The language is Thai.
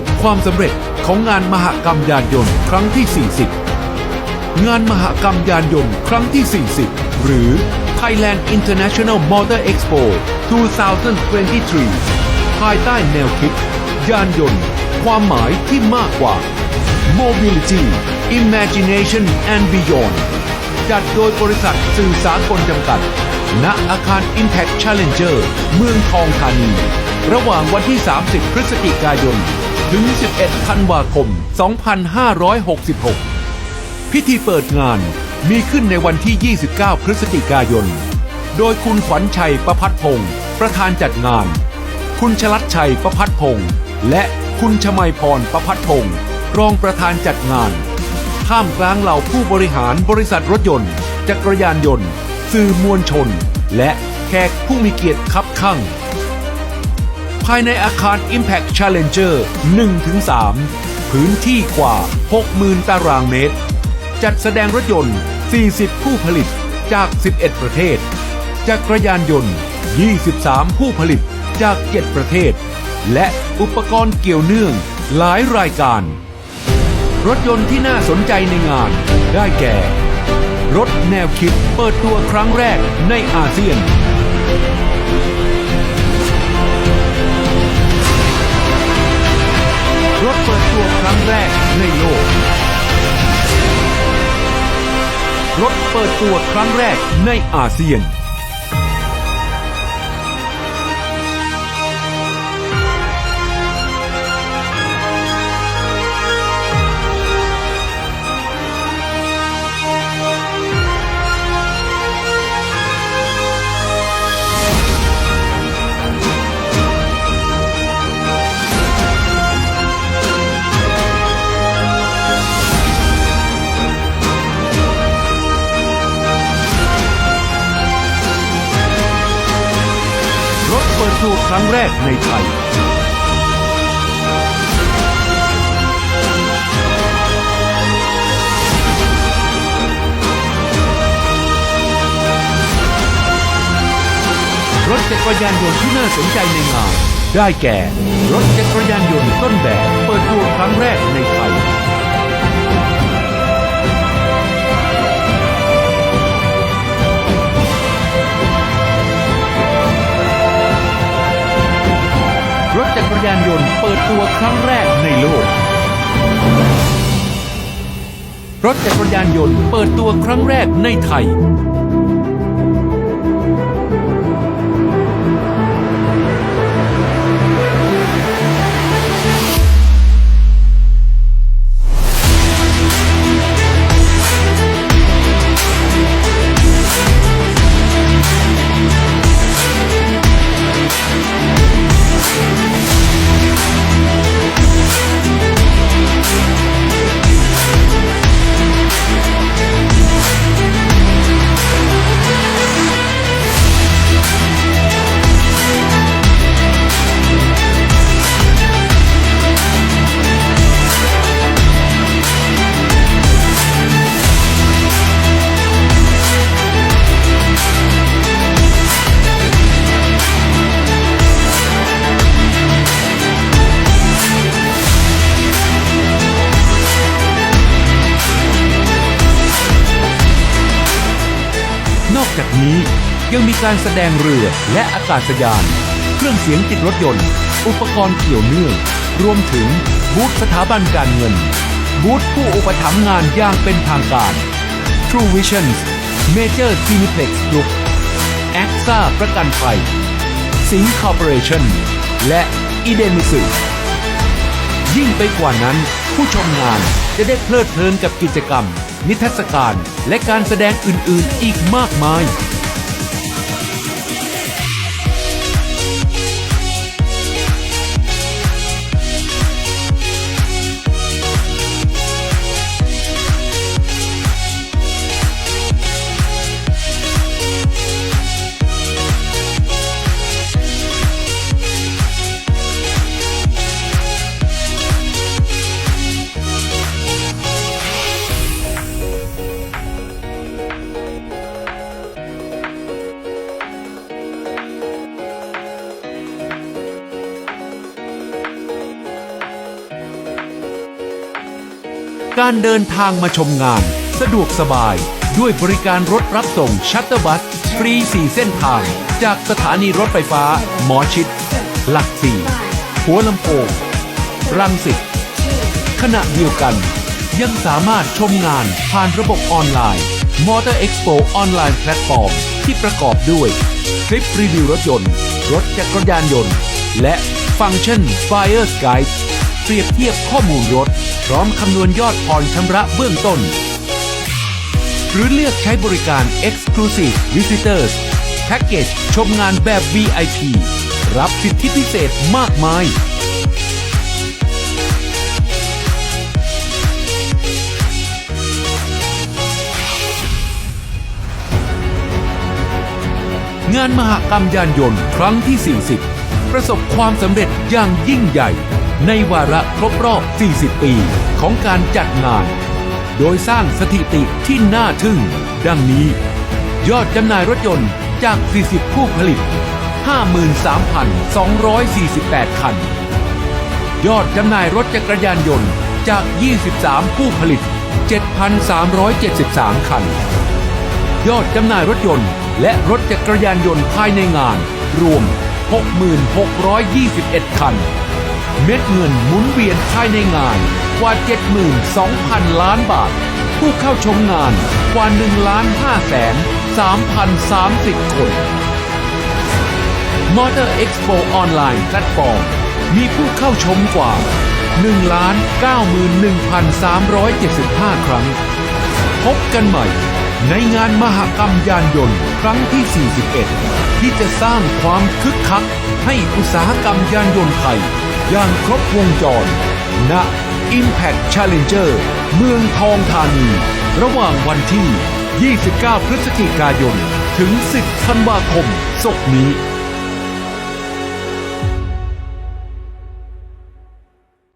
รุปความสำเร็จของงานมหกรรมยานยนต์ครั้งที่ 40 งานมหกรรมยานยนต์ครั้งที่ 40 หรือ Thailand International Motor Expo 2023 ภายใต้แนวคิด ยานยนต์ ความหมายที่มากกว่า Mobility Imagination and Beyond จัดโดยบริษัทสื่อสารกลจำกัด ณ อาคาร Impact Challenger เมืองทองธานี ระหว่างวันที่ 30 พฤศจิกายน ถึง 11 ธันวาคม 2566 พิธีเปิดงานมีขึ้นในวันที่ 29 พฤศจิกายน โดยคุณขวัญชัยประพัฒพงศ์ประธานจัดงาน คุณชลัดชัยประพัฒพงศ์และคุณชมัยพรประพัฒพงศ์รองประธานจัดงาน ท่ามกลางเหล่าผู้บริหารบริษัทรถยนต์ จักรยานยนต์ สื่อมวลชน และแขกผู้มีเกียรติคับข้างายในอาคาร Impact Challenger 1-3 พื้นที่กว่า 60,000 ตารางเมตร จัดแสดงรถยนต์ 40 ผู้ผลิตจาก 11 ประเทศ จักรยานยนต์ 23 ผู้ผลิตจาก 7 ประเทศ และอุปกรณ์เกี่ยวเนื่องหลายรายการ รถยนต์ที่น่าสนใจในงานได้แก่ รถแนวคิดเปิดตัวครั้งแรกในอาเซียน แรกในโลก รถเปิดตัวครั้งแรกในอาเซียน ปิดตัวครั้งแรกในไทย รถจักรยานยนต์ที่น่าสนใจในงาน ได้แก่ รถจักรยานยนต์ต้นแบบ เปิดตัวครั้งแรกในไทย ยานยนต์เปิดตัวครั้งแรกในโลก รถจักรยานยนต์เปิดตัวครั้งแรกในไทย อกจากนี้ยังมีการแสดงเรือและอากาศยาน เครื่องเสียงติดรถยนต์ อุปกรณ์เกี่ยวเนื่อง รวมถึงบูธสถาบันการเงิน บูธผู้อุปถัมภ์งานอย่างเป็นทางการ True Visions Major Cineplex Group AXA ประกันภัยสิงคอร์ปอเรชั่นและอีเดมิสึยิ่งไปกว่านั้น ผู้ชมงานจะได้เพลิดเพลินกับกิจกรรม นิทรรศการ และการแสดงอื่นๆ อีกมากมาย การเดินทางมาชมงาน สะดวกสบาย ด้วยบริการรถรับส่งชัตเตอร์บัสฟรี 4 เส้นทาง จากสถานีรถไฟฟ้า หมอชิด หลักสี่หัวลำโพงรังสิตขณะเดียวกัน ยังสามารถชมงานผ่านระบบออนไลน์ Motor Expo ออนไลน์แพลตฟอร์มที่ประกอบด้วย คลิปรีวิวรถยนต์ รถจักรยานยนต์ และฟังก์ชัน Buyer's Guide รียบเทียบข้อมูลรถ พร้อมคำนวณยอดผ่อนชำระเบื้องต้น หรือเลือกใช้บริการ Exclusive Visitors แพ็กเกจชมงานแบบ VIP รับสิทธิพิเศษมากมายงานมหกรรมยานยนต์ครั้งที่ 40 ประสบความสำเร็จอย่างยิ่งใหญ่ ในวาระครบรอบ 40 ปี ของการจัดงาน โดยสร้างสถิติที่น่าทึ่ง ดังนี้ ยอดจำหน่ายรถยนต์จาก 40 ผู้ผลิต 53,248 คัน ยอดจำหน่ายรถจักรยานยนต์จาก 23 ผู้ผลิต 7,373 คัน ยอดจำหน่ายรถยนต์ และรถจักรยานยนต์ภายในงาน รวม 6,621 คัน ม็ดเงินหมุนเวียนภายในงานกว่า 72,000 ล้านบาท ผู้เข้าชมงานกว่า1ล้าน5แสน3,030 คน Motor Expo ออนไลน์แพลตฟอร์มมีผู้เข้าชมกว่า1ล้าน91,375 ครั้ง พบกันใหม่ ในงานมหกรรมยานยนต์ครั้งที่ 41 ที่จะสร้างความคึกคักให้อุตสาหกรรมยานยนต์ไทย อย่างครบวงจร ณ Impact Challenger เมืองทองธานี ระหว่างวันที่ 29 พฤศจิกายน ถึง 10 ธันวาคมศกนี้